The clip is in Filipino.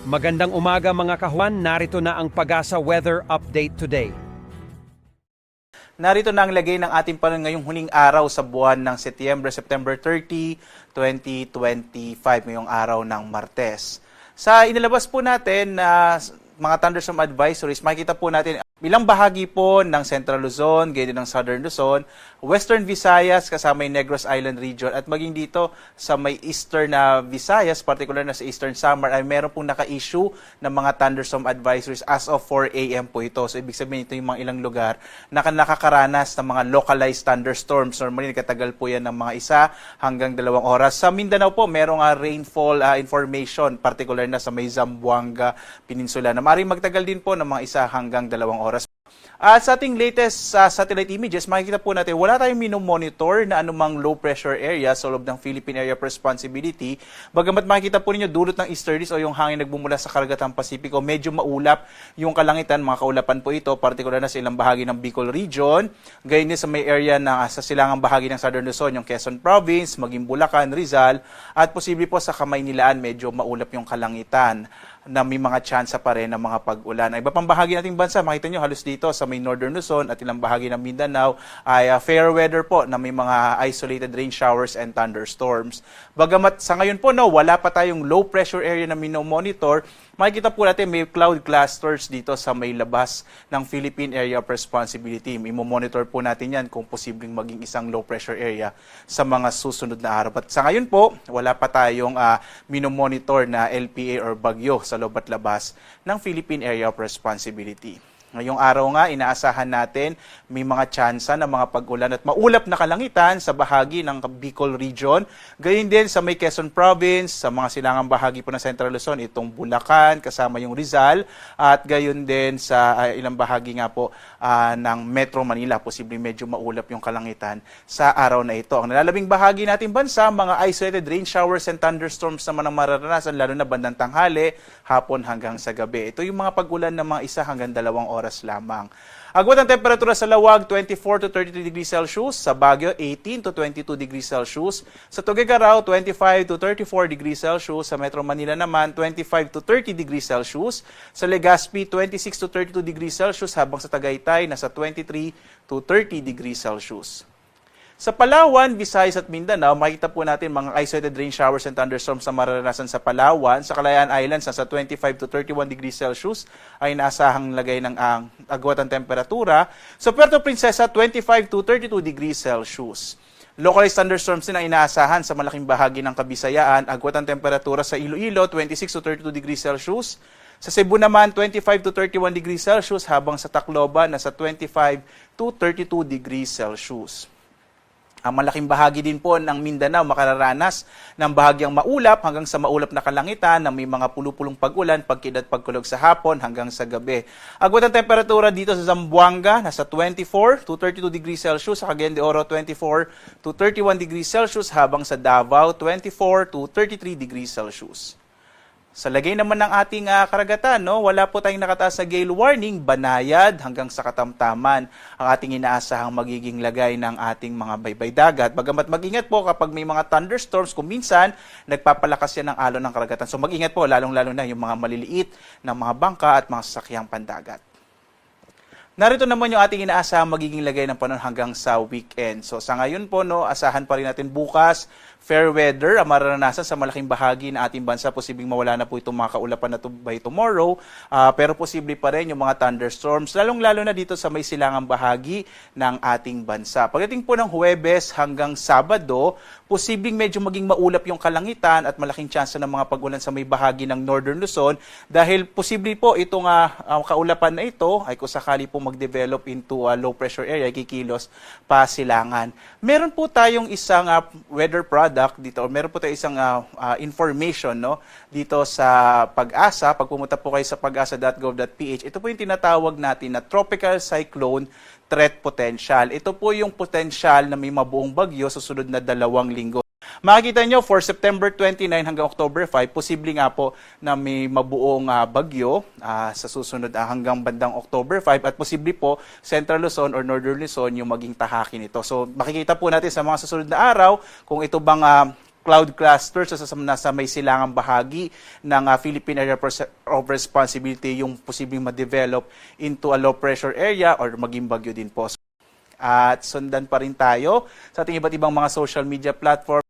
Magandang umaga mga kahuan, narito na ang Pag-asa Weather Update today. Narito na ang lagay ng ating panahon ngayong huling araw sa buwan ng Setyembre, September 30, 2025, ngayong araw ng Martes. Sa inilabas po natin na mga thunderstorm advisories, makikita po natin ilang bahagi po ng Central Luzon, din ng Southern Luzon, Western Visayas kasama yung Negros Island region at maging dito sa may Eastern na Visayas, particular na sa Eastern Samar ay meron pong naka-issue ng mga thunderstorm advisories as of 4 a.m. po ito. So ibig sabihin ito yung mga ilang lugar na nakakaranas ng mga localized thunderstorms. Normally katagal po yan ng mga isa hanggang dalawang oras. Sa Mindanao po, merong uh, rainfall uh, information, particular na sa may Zamboanga Peninsula na maaaring magtagal din po ng mga isa hanggang dalawang oras. At sa ating latest sa satellite images, makikita po natin wala tayong minomonitor na anumang low pressure area sa loob ng Philippine Area of Responsibility. Bagamat makikita po ninyo dulot ng easterlies o yung hangin nagbumula sa karagatang Pasipiko, medyo maulap yung kalangitan, mga kaulapan po ito, particular na sa ilang bahagi ng Bicol Region. Gayon din sa may area na sa silangang bahagi ng Southern Luzon, yung Quezon Province, maging Bulacan, Rizal, at posible po sa Kamaynilaan, medyo maulap yung kalangitan na may mga tsansa pa rin ng mga pag-ulan. Ay, Iba pang bahagi nating bansa, makita nyo halos dito sa may Northern Luzon at ilang bahagi ng Mindanao ay uh, fair weather po na may mga isolated rain showers and thunderstorms. Bagamat sa ngayon po, no, wala pa tayong low pressure area na minomonitor, makikita po natin may cloud clusters dito sa may labas ng Philippine Area of Responsibility. Imo-monitor po natin yan kung posibleng maging isang low pressure area sa mga susunod na araw. At sa ngayon po, wala pa tayong uh, minomonitor na LPA or bagyo sa loob at labas ng Philippine Area of Responsibility. Ngayong araw nga, inaasahan natin may mga tsansa ng mga pag-ulan at maulap na kalangitan sa bahagi ng Bicol Region. Gayun din sa may Quezon Province, sa mga silangang bahagi po ng Central Luzon, itong Bulacan, kasama yung Rizal, at gayon din sa uh, ilang bahagi nga po uh, ng Metro Manila. Posibleng medyo maulap yung kalangitan sa araw na ito. Ang nalalabing bahagi natin bansa, mga isolated rain showers and thunderstorms naman ang mararanasan, lalo na bandang tanghali, hapon hanggang sa gabi. Ito yung mga pag-ulan ng mga isa hanggang dalawang oras lamang. Agwat ang temperatura sa Lawag, 24 to 32 degrees Celsius. Sa Baguio, 18 to 22 degrees Celsius. Sa Tuguegarao, 25 to 34 degrees Celsius. Sa Metro Manila naman, 25 to 30 degrees Celsius. Sa Legazpi, 26 to 32 degrees Celsius. Habang sa Tagaytay, nasa 23 to 30 degrees Celsius. Sa Palawan, Visayas at Mindanao, makikita po natin mga isolated rain showers and thunderstorms na mararanasan sa Palawan. Sa Calayan Islands, nasa 25 to 31 degrees Celsius ay naasahang lagay ng uh, agwat ang temperatura. Sa Puerto Princesa, 25 to 32 degrees Celsius. Localized thunderstorms din ang inaasahan sa malaking bahagi ng Kabisayaan. Agwat ang temperatura sa Iloilo, 26 to 32 degrees Celsius. Sa Cebu naman, 25 to 31 degrees Celsius, habang sa Tacloban, nasa 25 to 32 degrees Celsius. Ang malaking bahagi din po ng Mindanao makararanas ng bahagyang maulap hanggang sa maulap na kalangitan na may mga pulupulong pag-ulan, pagkid at pagkulog sa hapon hanggang sa gabi. Agwat ang temperatura dito sa Zamboanga, nasa 24 to 32 degrees Celsius, sa Cagayan de Oro 24 to 31 degrees Celsius, habang sa Davao 24 to 33 degrees Celsius. Sa lagay naman ng ating uh, karagatan, no, wala po tayong nakataas na gale warning, banayad hanggang sa katamtaman ang ating inaasahang magiging lagay ng ating mga baybay dagat. Bagamat mag-ingat po kapag may mga thunderstorms, kung minsan nagpapalakas yan ng alon ng karagatan. So mag-ingat po, lalong-lalo na yung mga maliliit na mga bangka at mga sasakyang pandagat. Narito naman yung ating inaasahang magiging lagay ng panahon hanggang sa weekend. So sa ngayon po, no, asahan pa rin natin bukas, fair weather ang mararanasan sa malaking bahagi ng ating bansa. Posibleng mawala na po itong mga kaulapan na to by tomorrow. Uh, pero posible pa rin yung mga thunderstorms, lalong-lalo na dito sa may silangang bahagi ng ating bansa. Pagdating po ng Huwebes hanggang Sabado, posibleng medyo maging maulap yung kalangitan at malaking tsansa ng mga pag-ulan sa may bahagi ng Northern Luzon dahil posible po itong uh, kaulapan na ito ay kung sakali po mag-develop into a low pressure area, kikilos pa silangan. Meron po tayong isang uh, weather product dito, meron po tayong isang uh, uh, information no dito sa pag-asa. Pag pumunta po kayo sa pag-asa.gov.ph, ito po yung tinatawag natin na tropical cyclone threat potential. Ito po yung potential na may mabuong bagyo sa sunod na dalawang linggo. Makikita nyo, for September 29 hanggang October 5, posible nga po na may mabuong uh, bagyo uh, sa susunod uh, hanggang bandang October 5 at posible po Central Luzon or Northern Luzon yung maging tahaki nito. So makikita po natin sa mga susunod na araw kung ito bang uh, cloud cluster sa, sa nasa may silangang bahagi ng ah, Philippine Area of Responsibility yung posibleng ma-develop into a low pressure area or maging bagyo din po. At sundan pa rin tayo sa ating iba't ibang mga social media platform